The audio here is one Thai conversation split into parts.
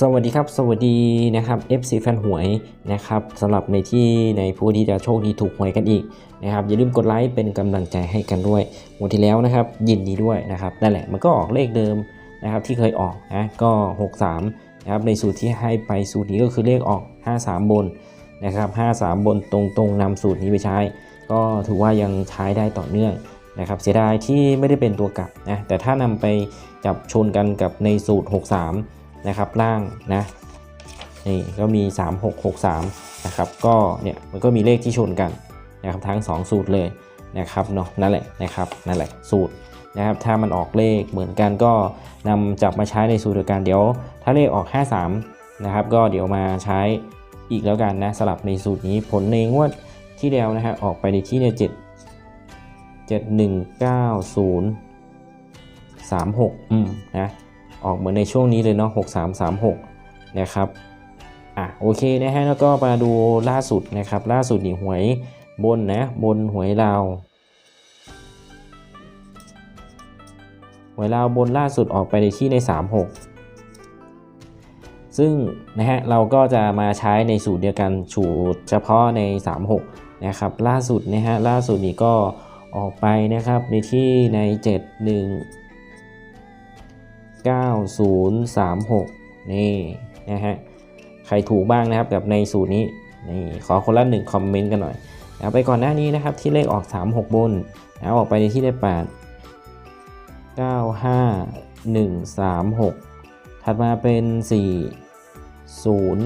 สวัสดีครับ สวัสดีนะครับ FC แฟนหวยนะครับสำหรับในที่ในผู้ที่จะโชคดีถูกหวยกันอีกนะครับอย่าลืมกดไลค์เป็นกำลังใจให้กันด้วยงวดที่แล้วนะครับ ยินดีด้วยนะครับนั่นแหละมันก็ออกเลขเดิมนะครับที่เคยออกนะก็ 63นะครับในสูตรที่ให้ไปสูตรนี้ก็คือเลขออก 53 บนนะครับ53 บนตรงๆนำสูตรนี้ไปใช้ ก็ถือว่ายังใช้ได้ต่อเนื่องนะครับเสียดายที่ไม่ได้เป็นตัวกลับนะแต่ถ้านำไปจับชนกันกับในสูตร 63 นะครับล่างนะนี่ก็มี 3663นะครับก็เนี่ยมันก็มีเลขที่ชนกันนะครับทั้ง 2 สูตรเลยนะครับเนาะนั่นแหละนะครับนั่นแหละสูตรนะครับถ้ามันออกเลขเหมือนกันก็นำจับมาใช้ในสูตรเดียวกันเดี๋ยว ถ้าเลขออก 53นะครับก็เดี๋ยวมาใช้อีกแล้วกันนะสลับในสูตรนี้ผลในงวดที่แล้วนะฮะออกไปในที่เนี่ย7 7190 36อืมนะ ออกเหมือนในช่วงนี้เลยเนาะ6336 นะครับอะโอเคนะฮะแล้วก็มาดูล่าสุดนะครับ ล่าสุดนี่หวยบนนะบนหวยลาวหวยลาวบนล่าสุดออกไปในที่ใน 36 ซึ่งนะฮะเราก็จะมาใช้ในสูตรเดียวกันสูตรเฉพาะใน 36 นะครับ ล่าสุดนะฮะล่าสุดนี้ก็ออกไปนะครับในที่ใน 71 9036 นี่นะฮะใครถูกบ้างนะครับกับในสูตรนี้นี่ขอคนละหนึ่งคอมเมนต์กันหน่อยนะไปก่อนหน้านี้นะครับที่เลขออก 36 บนนะออกไปในที่ได้ 8 9 5 1 3 6 ถัดมาเป็น 4 0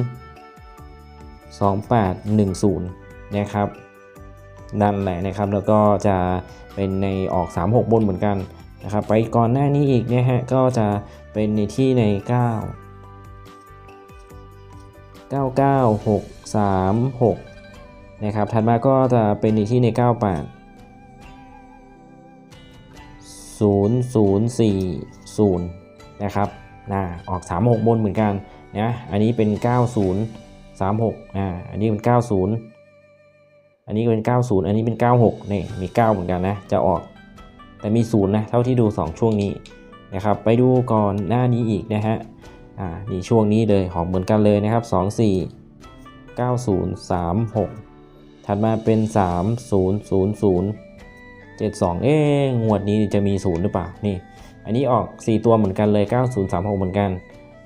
2 8 1 0 นะครับนั่นแหละนะครับ แล้วก็จะเป็นในออก 36 บนเหมือนกัน นะครับไปก่อนหน้านี้อีกนะฮะก็จะเป็นในที่ใน 9 99636 นะครับถัดมาก็จะเป็นในที่ใน 98 0040 นะครับนะออก 36 บนเหมือนกันนะอันนี้เป็น 9036อ่าอันนี้เป็น 90 อันนี้ก็เป็น 90 อันนี้เป็น 96นี่มี 9 เหมือนกันนะจะออก แต่มี0นย์นะเท่าที่ดู 2 ช่วงนี้นะครับ ไปดูก่อนหน้านี้อีกนะฮะอ่านี่ช่วงนี้เลยของเหมือนกันเลยนะครับ 24 9036 ถัดมาเป็น 3000 72 เอ๊งวดนี้จะมี 0 หรือเปล่า นี่ อันนี้ออก 4 ตัวเหมือนกันเลย 9036 เหมือนกัน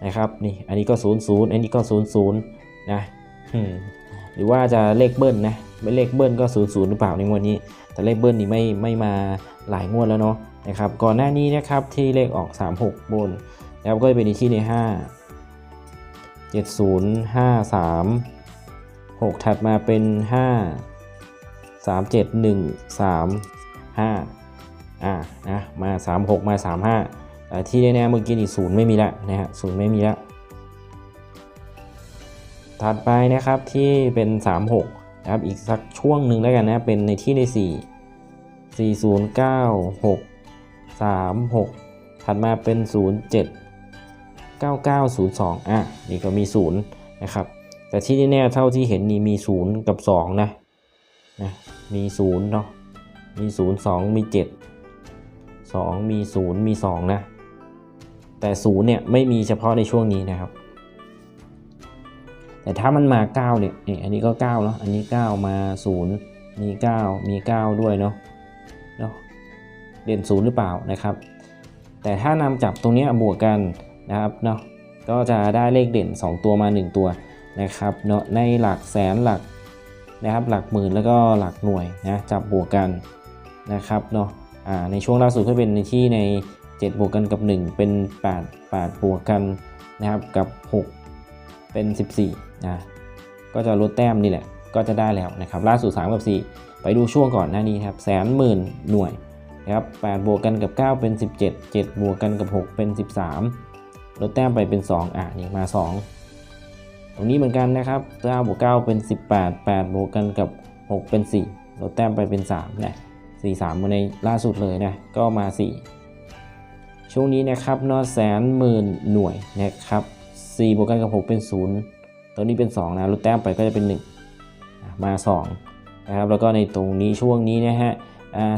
นะครับ นี่ อันนี้ก็ 00 อันนี้ก็ 00 นะหรือว่าจะเลขเบิ้ลนะ เลขเบิ้ลก็00หรือเปล่าในงวดนี้ แต่เลขเบิ้ลนี่ไม่ไม่มาหลายงวดแล้วเนาะนะครับก่อนหน้านี้นะครับที่เลขออก 36 บนแล้วก็จะเป็นที่ใน 5 70 5 3 6 ถัดมาเป็น 5 3 7 1 3 5อ่านะมา 36 มา 35แต่ที่แน่ๆเมื่อกี้นี่ศูนย์ไม่มีละนะฮะศูนย์ไม่มีละถัดไปนะครับที่เป็น 36 นะครับอีกสักช่วงหนึ่งแล้วกันนะเป็นในที่ใน4 4 0 9 6 3 6 ถัดมาเป็น 0 7 9902 อะ นี่ก็มี 0 นะครับ แต่ที่แน่ๆเท่าที่เห็นนี่มี 0 กับ 2 นะนะ มี 0 เนาะ มี 0 2 มี 7 2 มี 0 มี 2 นะ แต่ 0 เนี่ย ไม่มีเฉพาะในช่วงนี้นะครับ แต่ถ้ามันมา 9 เนี่ยนี่อันนี้ก็9เนาะอันนี้ 9 มา 0 มี 9 มี 9 ด้วยเนาะเนาะเด่น 0 หรือเปล่านะครับ แต่ถ้านำจับตรงนี้บวกกันนะครับเนาะก็จะได้เลขเด่น 2 ตัวมา 1 ตัวนะครับเนาะในหลักแสนหลักนะครับหลักหมื่นแล้วก็หลักหน่วยนะจับบวกกันนะครับเนาะอ่าในช่วงล่าสุดก็เป็นในที่ใน 7 บวกกันกับ 1 เป็น 8 8 บวกกันนะครับกับ 6 เป็น 14นะก็จะลดแต้มนี่แหละก็จะได้แล้วนะครับล่าสุด3กับ 4 ไปดูช่วงก่อนหน้านี้ครับแสนหมื่นหน่วยนะครับ8บวกกันกับ 9 เป็น 17 7 บวกกันกับ 6 เป็น 13 ลดแต้มไปเป็น 2 อะนี่มา 2 ตรงนี้เหมือนกันนะครับ9บวก9เป็น 18 8 บวกกันกับ 6 เป็น 4 ลดแต้มไปเป็น3นะ4 3มาในล่าสุดเลยนะก็มา 4 ช่วงนี้นะครับนอแสนหมื่นหน่วยนะครับ 4บวกกันกับ 6 เป็น 0 ตรงนี้เป็น2นะลดแต้มไปก็จะเป็น 1 มา 2 นะครับ แล้วก็ในตรงนี้ช่วงนี้นะฮะ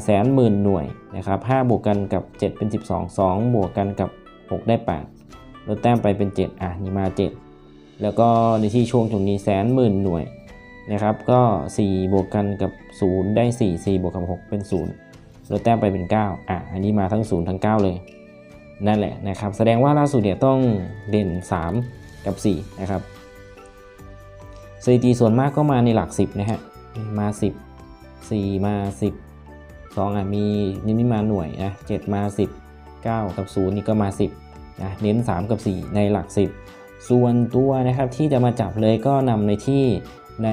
แสนหมื่นหน่วยนะครับ5บวกกันกับ 7 เป็น 12 2 บวกกันกับ 6 ได้ 8 ลดแต้มไปเป็น 7 อะ นี่มา 7 แล้วก็ในที่ช่วงตรงนี้แสนหมื่นหน่วยนะครับก็ 4 บวกกันกับ 0 ได้ 4 4 บวกกับ 6 เป็น 0 ลดแต้มไปเป็น 9 อะ อันนี้มาทั้ง 0 ทั้ง 9 เลย นั่นแหละนะครับ แสดงว่าล่าสุดเนี่ยต้องเด่น 3 กับ 4 นะครับสถิติส่วนมากก็มาในหลัก 10 นะฮะ มา 10 4 มา 10 2อะมีนี่นี่มาหน่วยนะ7มา 10 9 กับ 0 นี่ก็มา 10นะเน้น 3 กับ 4 ในหลัก 10 ส่วนตัวนะครับที่จะมาจับเลยก็นำในที่ใน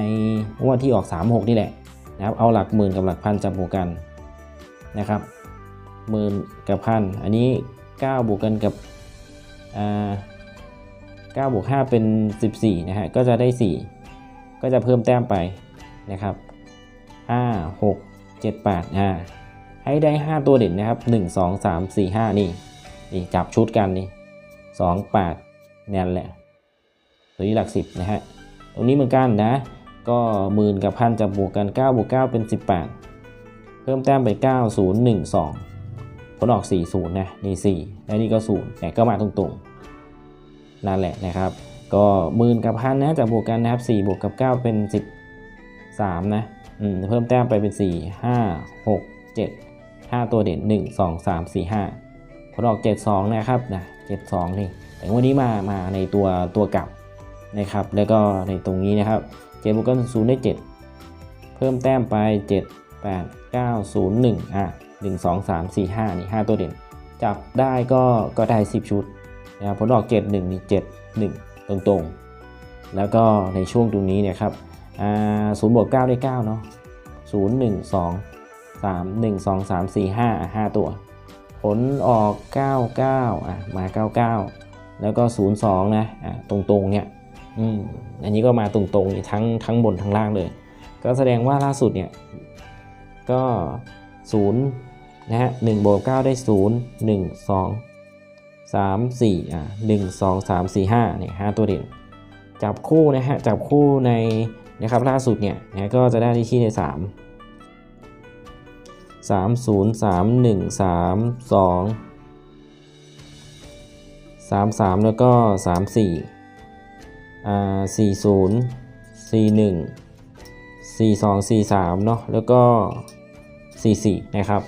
งวดที่ออก 36 นี่แหละนะครับเอาหลักหมื่นกับหลักพันจับวกันนะครับหมื่นกับพันอันนี้ 9 บวกกันกับอ่า9บวก5เป็น 14 นะฮะ ก็จะได้ 4 ก็จะเพิ่มแต้มไปนะครับ 5 6 7 8อ่าให้ได้ 5 ตัวเด่นนะครับ 1 2 3 4 5 นี่ นี่จับชุดกันนี่ 2 8นั่นแหละ ตัวนี้หลัก 10 นะฮะ ตรงนี้เหมือนกันนะ ก็หมื่นกับพันจับวกกัน 9 บวก 9 เป็น 18 เพิ่มแต้มไป 9 0 1 2 ลออก 4 0นะนี่4และนี่ก็0แต่ก็มาตรงๆ นั่นแหละนะครับ ก็หมื่นกับพันนะจับบวกกันนะครับ4บวกกับ 9 เป็น 13 นะอืมเพิ่มแต้มไปเป็น 4 5 6 7 5 ตัวเด่น 1 2 3 4 5ผลออก 72 นะครับนะ72 นี่ แต่วันนี้มามาในตัวตัวกลับนะครับ แล้วก็ในตรงนี้นะครับ7บวกกัน0ได้ 7 เพิ่มแต้มไป 7 8 9 0 1อะ 1 2 3 4 5นี่5ตัวเด่น จับได้ก็ก็ได้ 10 ชุดนะครับผลออก 7 1นี่7 1 ตรงๆ แล้วก็ในช่วงตรงนี้เนี่ยครับอ่า0บวก9ได้9เนาะ0 1 2 3 1 2 3 4 5อะ5ตัว ผลออก99อะมา99แล้วก็02นะอะตรงๆเนี่ยอืมอันนี้ก็มาตรงๆนี่ทั้งทั้งบนทั้งล่างเลย ก็แสดงว่าล่าสุดเนี่ยก็0นะฮะ1บวก9ได้0 1 2 3 4อะ1 2 3 4 5เนี่ย5ตัวเด่น จับคู่นะฮะจับคู่ในนะครับล่าสุดเนี่ยนะก็จะได้ที่ใน3สามศูนย์สามหนึ่งสามสองสามสามแล้วก็สามสี่อ่าสี่ศูนย์สี่หนึ่งสี่สองสี่สามเนาะแล้วก็สี่สี่นะครับ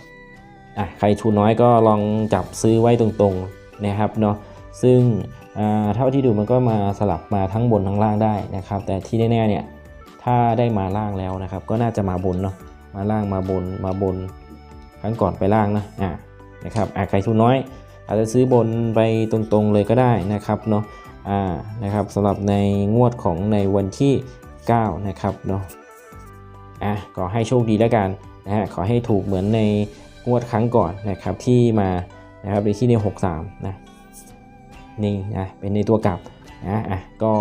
อะใครทุนน้อยก็ลองจับซื้อไว้ตรงๆนะครับเนาะซึ่งเท่าที่ดูมันก็มาสลับมาทั้งบนทั้งล่างได้นะครับ แต่ที่แน่ๆเนี่ยถ้าได้มาล่างแล้วนะครับ ก็น่าจะมาบนเนาะมาล่างมาบนมาบนครั้งก่อนไปล่างนะอ่านะครับอ่าใครทุนน้อย อาจจะซื้อบนไปตรงๆเลยก็ได้นะครับเนาะอ่านะครับสำหรับในงวดของในวันที่ 9 นะครับเนาะอะขอให้โชคดีแล้วกันนะฮะขอให้ถูกเหมือนใน งวดครั้งก่อนนะครับที่มานะครับในที่ใน63นะนี่นะเป็นในตัวกลับนะอะก็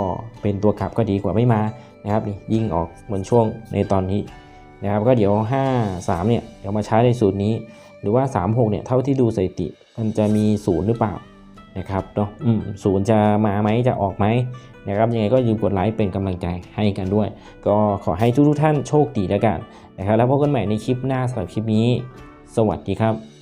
เป็นตัวกลับก็ดีกว่าไม่มานะครับนี่ยิ่งออกเหมือนช่วงในตอนนี้นะครับก็เดี๋ยว 5 3เนี่ยเดี๋ยวมาใช้ในสูตรนี้ หรือว่า 3 6เนี่ยเท่าที่ดูสถิติมันจะมี0หรือเปล่านะครับเนาะอืมศูนย์จะมาไหมจะออกไหมนะครับยังไงก็อย่าลืมกดไลค์เป็นกำลังใจให้กันด้วย ก็ขอให้ทุกท่านโชคดีแล้วกันนะครับแล้วพบกันใหม่ในคลิปหน้าสำหรับคลิปนี้ สวัสดีครับ